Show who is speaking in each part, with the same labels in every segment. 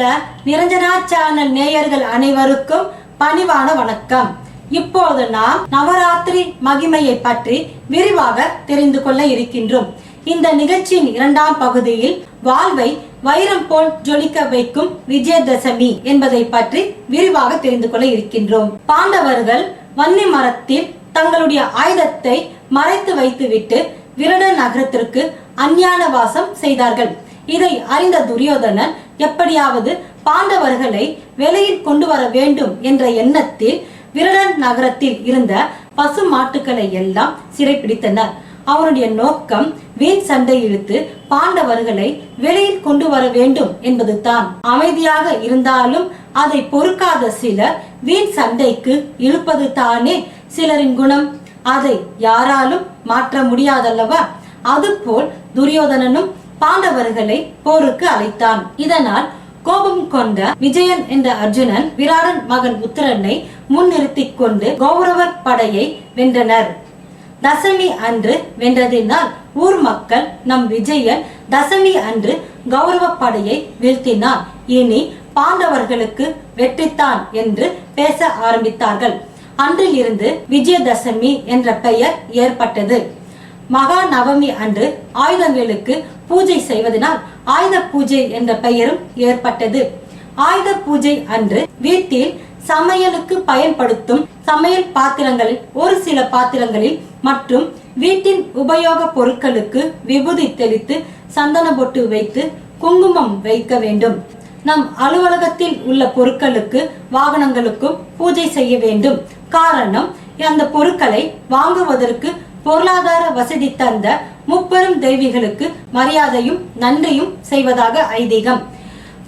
Speaker 1: உள்ள நிரஞ்சனா சேனல் நேயர்கள் அனைவருக்கும் பணிவான வணக்கம். இப்போது நாம் நவராத்திரி மகிமையை பற்றி விரிவாக தெரிந்து கொள்ள இருக்கின்றோம். இந்த நிகழ்ச்சியின் இரண்டாம் பகுதியில் வாழ்வை வைரம் போல் ஜொலிக்க வைக்கும் விஜயதசமி என்பதை பற்றி விரிவாக தெரிந்து கொள்ள இருக்கின்றோம். பாண்டவர்கள் வன்னி மரத்தில் தங்களுடைய ஆயுதத்தை மறைத்து வைத்துவிட்டு விரட நகரத்திற்கு அஞ்ஞான வாசம் செய்தார்கள். இதை அறிந்த துரியோதனன் எப்படியாவது பாண்டவர்களை வெளியில் கொண்டு வர வேண்டும் என்ற எண்ணத்தில் விரடன் நகரத்தில் இருந்த பசு மாட்டுக்களை எல்லாம் சிறைப்பிடித்தனர். அவனுடைய நோக்கம் வீண் சண்டை இழுத்து பாண்டவர்களை வெளியில் கொண்டு வர வேண்டும் என்பதுதான் அமைதியாக இருந்தாலும் அதை பொறுக்காத சிலர் வீண் சண்டைக்கு இழுப்பது தானே சிலரின் குணம். அதை யாராலும் மாற்ற முடியாதல்லவா? அதுபோல் துரியோதனனும் பாண்டவர்களை போருக்கு அழைத்தான். இதனால் கோபம் கொண்ட விஜயன் என்ற அர்ஜுனன் விராடன் மகன் உத்தரனை முன்னிறுத்திக் கொண்டு கௌரவர் படையை வென்றனர். தசமி அன்று வென்றதினால் ஊர் மக்கள் நம் விஜயன் தசமி அன்று கௌரவ படையை வீழ்த்தினான். இனி பாண்டவர்களுக்கு வெற்றித்தான் என்று பேச ஆரம்பித்தார்கள். அன்றிலிருந்து விஜயதசமி என்ற பெயர் ஏற்பட்டது. மகா நவமி அன்று ஆயுதங்களுக்கு பூஜை செய்வதனால் ஆயுத பூஜை என்ற பெயரும் ஏற்பட்டது. ஆயுத பூஜை அன்று வீட்டில் சமையலுக்கு பயன்படுத்தும் சமையல் பாத்திரங்களில் ஒரு சில பாத்திரங்களில் மற்றும் வீட்டின் உபயோக பொருட்களுக்கு விபூதி தெளித்து சந்தன பொட்டு வைத்து குங்குமம் வைக்க வேண்டும். நம் அலுவலகத்தில் உள்ள பொருட்களுக்கு வாகனங்களுக்கும் பூஜை செய்ய வேண்டும். காரணம் அந்த பொருட்களை வாங்குவதற்கு பொருளாதார வசதி தந்த முப்பெரும் தெய்விகளுக்கு மரியாதையும் நன்றியும் செய்வதாக ஐதீகம்.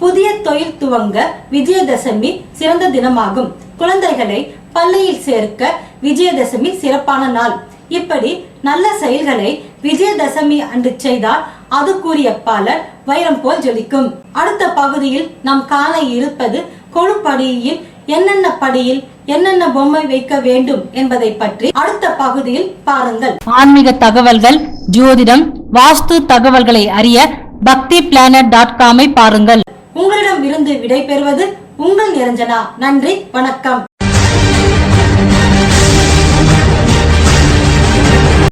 Speaker 1: புதிய தொழில் துவங்க விஜயதசமி சிறந்த தினமாகும். குழந்தைகளை பள்ளியில் சேர்க்க விஜயதசமி சிறப்பான நாள். இப்படி நல்ல செயல்களை விஜயதசமி அன்று செய்தால் அது கூறிய பலர் வைரம் போல் ஜொலிக்கும். அடுத்த பகுதியில் நாம் காண இருப்பது கொழுப்படியில் என்னென்ன படியில் என்னென்ன பொம்மை வைக்க வேண்டும் என்பதை பற்றி அடுத்த பகுதியில் பாருங்கள்.
Speaker 2: ஆன்மீக தகவல்கள் ஜோதிடம் வாஸ்து தகவல்களை அறிய பக்தி பிளானட் டாட் காமை பாருங்கள்.
Speaker 1: உங்களிடம் இருந்து விடை பெறுவது உங்கள் நிரஞ்சனா. நன்றி வணக்கம்.